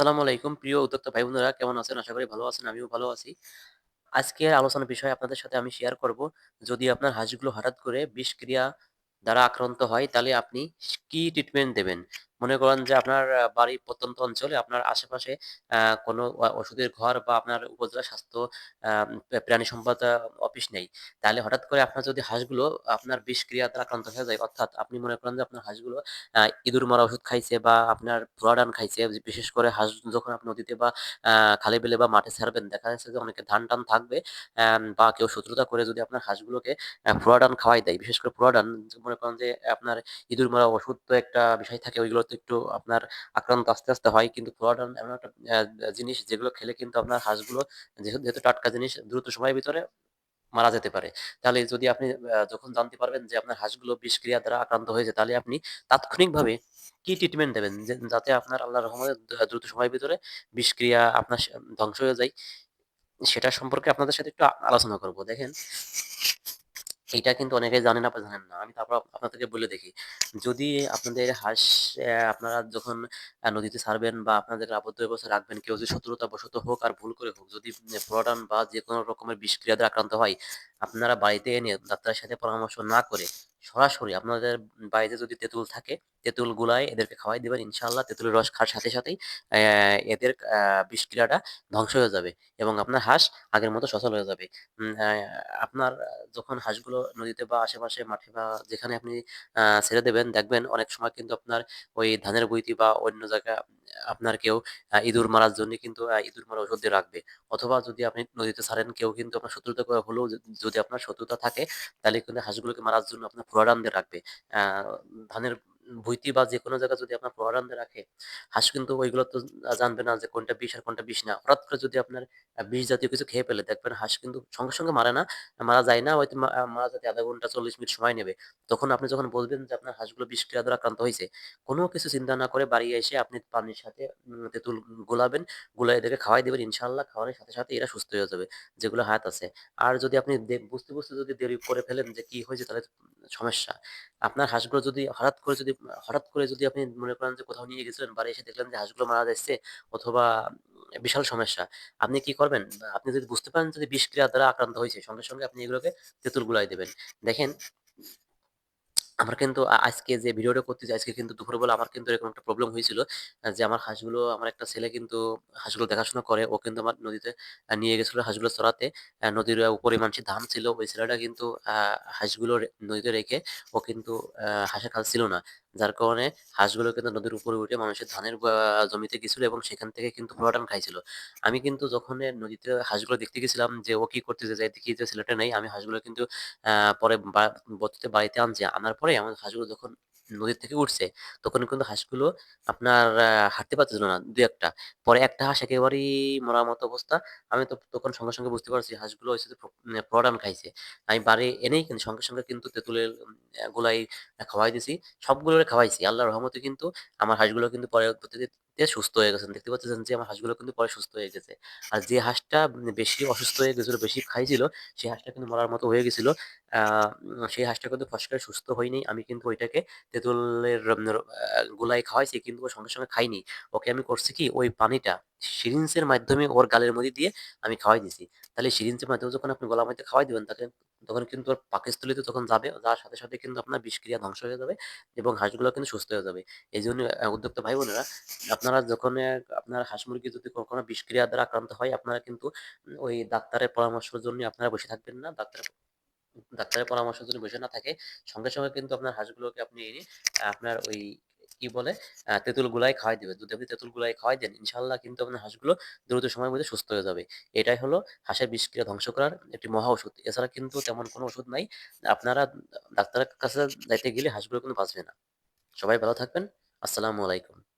আসসালামু আলাইকুম প্রিয় উদ্যোক্তা ভাই বোনেরা কেমন আছেন? আশা করি ভালো আছেন। আমিও ভালো আছি। আজকের আলোচনার বিষয়ে আপনাদের সাথে আমি শেয়ার করব। যদি আপনার হাঁসগুলো হঠাৎ করে বিষক্রিয়া দ্বারা আক্রান্ত হয়, তাহলে আপনি কি ট্রিটমেন্ট দেবেন? মনে করেন যে আপনার বাড়ির প্রত্যন্ত অঞ্চলে আপনার আশেপাশে কোনো ওষুধের ঘর বা আপনার উপজেলা স্বাস্থ্য প্রাণী সম্পদ অফিস নেই। তাহলে হঠাৎ করে আপনার যদি হাঁসগুলো আপনার বিষক্রিয়া দ্বারা আক্রান্ত হয়ে যায়, অর্থাৎ আপনি মনে করেন যে আপনার হাঁসগুলো ইঁদুর মারা ওষুধ খাইছে বা আপনার ফুরাডান খাইছে। বিশেষ করে হাঁস যখন আপনি নদীতে বা খালে বিলে বা মাঠে ছাড়বেন, দেখা যাচ্ছে যে অনেকে ধান-টান থাকবে অ্যাম বা কেউ শত্রুতা করে যদি আপনার হাঁসগুলোকে অ্যা ফুরাডান খাওয়াই দেয়, বিশেষ করে ফুরাডান মনে করেন যে আপনার ইঁদুর মারা ওষুধ তো একটা বিষয় থাকে, ওইগুলো তো একটু আপনার আক্রান্ত আস্তে, আস্তে হয়। কিন্তু ফুরাডান এমন একটা জিনিস যেগুলো খেলে কিন্তু আপনার হাঁসগুলো যেহেতু টাটকা জিনিস দ্রুত সময়ের ভিতরে মারা যেতে পারে। তাহলে যদি আপনি যখন জানতে পারবেন যে আপনার হাঁসগুলো বিষক্রিয়া দ্বারা আক্রান্ত হয়েছে, তাহলে আপনি তাৎক্ষণিকভাবে কি ট্রিটমেন্ট দেবেন? যাতে আপনার আল্লাহর রহমতে দ দ্রুত সময়ের ভিতরে বিষক্রিয়া আপনার ধ্বংস হয়ে যায়, সেটা সম্পর্কে আপনাদের সাথে একটু আলোচনা করব। দেখেন এটা কিন্তু অনেকেই জানেন আবার জানেন না। আমি তারপর আপ আপনাদেরকে বলে দেখি। যদি আপনাদের হাঁস আপনারা যখন নদীতে ছাড়বেন বা আপনাদের আবদ্ধ অবস্থায় রাখবেন, কেউ যদি শত্রুতাবশত হোক আর ভুল করে হোক, যদি ফুরাটান বা যেকোনো রকমের বিষক্রিয়া দ্বারা আক্রান্ত হয়, আপনারা বাড়িতে এনে ডাক্তারের সাথে পরামর্শ না করে সরাসরি আপনাদের বাড়িতে যদি তেঁতুল থাকে, তেঁতুল গুলায় এদেরকে খাওয়াই দিবেন। ইনশাআল্লাহ তেঁতুলের রস খাওয়ার সাথে সাথেই এদের বিষক্রিয়াটা ধ্বংস হয়ে যাবে এবং আপনার হাঁস আগের মতো সচল হয়ে যাবে। আপনার যখন হাঁসগুলো নদীতে বা আশেপাশে মাঠে বা যেখানে আপনি ছেড়ে দেবেন, দেখবেন অনেক সময় কিন্তু আপনার ওই ধানের বইতি বা অন্য জায়গায় আপনার কেউ ইঁদুর মারার জন্য কিন্তু ইঁদুর মারা ওষুধ দিয়ে রাখবে। অথবা যদি আপনি নদীতে ছাড়েন, কেউ কিন্তু আপনার শত্রুতা হলেও যদি আপনার শত্রুতা থাকে, তাহলে কিন্তু হাঁসগুলোকে মারার জন্য আপনার ফ্লোরান দিয়ে রাখবে। ধানের ভুইতি বা যেকোনো জায়গায় যদি আপনার দিয়ে রাখে, হাঁস কিন্তু ওইগুলো তো জানবে না যে কোনটা বিষ আর কোনটা বিষ না। হঠাৎ করে যদি আপনার বিষ জাতীয় কিছু খেয়ে ফেলে, দেখবেন হাঁস কিন্তু সঙ্গে, সঙ্গে মারে না। মারা যায় না, হয়তো মারা যেতে ০.৫ ঘণ্টা ৪০ মিনিট সময় নেবে। তখন আপনি যখন বুঝবেন যে আপনার হাঁসগুলো বিষক্রিয়া দ্বারা আক্রান্ত হইছে, কোনো কিছু চিন্তা না করে বাড়ি এসে আপনি পানির সাথে তেঁতুল গোলাবেন, গুলায় এদেরকে খাওয়াই দিবেন। ইনশাল্লাহ খাওয়ানোর সাথে, সাথে এরা সুস্থ হয়ে যাবে, যেগুলো হাত আছে। আর যদি আপনি বুঝতে, বুঝতে যদি দেরি করে ফেলেন যে কি হয়েছে তাহলে সমস্যা। আপনার হাঁসগুলো যদি হঠাৎ করে যদি হঠাৎ করে যদি আপনি মনে করেন যে কোথাও নিয়ে গেছিলেন, বাড়ি এসে দেখলেন যে হাঁসগুলো মারা যাচ্ছে অথবা বিশাল সমস্যা। আপনি কি করবেন? আপনি যদি বুঝতে পারেন যদি বিষক্রিয়া দ্বারা আক্রান্ত হয়েছে, সঙ্গে, সঙ্গে আপনি এগুলোকে তেঁতুল গুলাই দেবেন দেখেন আমার কিন্তু আজকে যে ভিডিওটা করতে চাই আজকে কিন্তু দুপুরবেলা আমার কিন্তু এরকম একটা প্রবলেম হয়েছিল। যে আমার হাঁসগুলো আমার একটা ছেলে কিন্তু হাঁসগুলো দেখাশোনা করে। ও কিন্তু আমার নদীতে নিয়ে গেছিল হাঁসগুলো চড়াতে নদীর উপরে মানুষের ধান ছিল। ওই ছেলেটা কিন্তু হাঁসগুলো নদীতে রেখে ও কিন্তু হাঁসের খাল ছিল না। যার কারণে হাঁসগুলো কিন্তু নদীর উপরে উঠে মানুষের ধানের জমিতে গেছিল এবং সেখান থেকে কিন্তু পোলাটান খাইছিল। আমি কিন্তু যখন নদীতে হাঁসগুলো দেখতে গেছিলাম যে ও কি করতেছে, যে দেখি যে ছেলেটা নেই। আমি হাঁসগুলো কিন্তু পরে বাড়িতে আনছি। আনার পরে আমার হাঁসগুলো যখন নদীর থেকে উঠছে, তখন কিন্তু হাঁসগুলো আপনার হাঁটতে পারতেছিল না দু একটা পরে একটা হাঁস একেবারেই মরার মতো অবস্থা। আমি তো তখন সঙ্গে, সঙ্গে বুঝতে পারছি হাঁসগুলো ওই সাথে ফ খাইছে। আমি বাড়ি এনেই কিন্তু সঙ্গে, সঙ্গে কিন্তু তেঁতুলের গোলাই খাওয়াই দিছি। সবগুলো খাওয়াইছি। আল্লাহ রহমতে কিন্তু আমার হাঁসগুলো কিন্তু পরবর্তীতে সুস্থ হয়ে গেছেন। দেখতে পাচ্ছেন যে আমার হাঁসগুলো কিন্তু পরে সুস্থ হয়ে গেছে। আর যে হাঁসটা বেশি অসুস্থ হয়ে গেছিল, বেশি খাইছিল, সেই হাঁসটা কিন্তু মরার মতো হয়ে গেছিল। সেই হাঁসটা কিন্তু ফস করে সুস্থ হয়নি। আমি কিন্তু ওইটাকে তেঁতুলের গোলাই খাওয়াইছি কিন্তু ও সঙ্গে, সঙ্গে খাইনি ওকে আমি করছি কি ওই পানিটা সিরিঞ্জের মাধ্যমে ওর গালের মধ্যে দিয়ে আমি খাওয়াই দিছি। তাহলে সিরিঞ্জের মাধ্যমে যখন আপনি গলার মধ্যে খাওয়াই দিবেন তাকে তখন কিন্তু পাকস্থলীতে যখন যাবে, যাওয়ার সাথে, সাথে কিন্তু আপনার বিষক্রিয়া ধ্বংস হয়ে যাবে এবং হাঁসগুলো কিন্তু সুস্থ হয়ে যাবে। এজন্য আ উদ্যোক্তা ভাই বোনেরা আপনারা যখন আপনার হাঁস মুরগি যদি কখনো বিষক্রিয়া দ্বারা আক্রান্ত হয়, আপনারা কিন্তু ওই ডাক্তারের পরামর্শের জন্য আপনারা বসে থাকবেন না। ডাক্তার ডাক্তারের পরামর্শ যদি বসে না থাকে, সঙ্গে, সঙ্গে কিন্তু আপনার হাঁসগুলোকে আপনি আপনার ওই কি বলে তেঁতুল গুলাই খাওয়াই দেবে যদি আপনি তেঁতুল গুলাই খাওয়াই দেন, ইনশাল্লাহ কিন্তু আপনার হাঁসগুলো দ্রুত সময়ের মধ্যে সুস্থ হয়ে যাবে। এটাই হলো হাঁসের বিষক্রিয়া ধ্বংস করার একটি মহা ওষুধ। এছাড়া কিন্তু তেমন কোনো ওষুধ নাই। আপনারা ডাক্তারের কাছে যাইতে গেলে হাঁসগুলো কিন্তু বাঁচবে না। সবাই ভালো থাকবেন। আসসালামু আলাইকুম।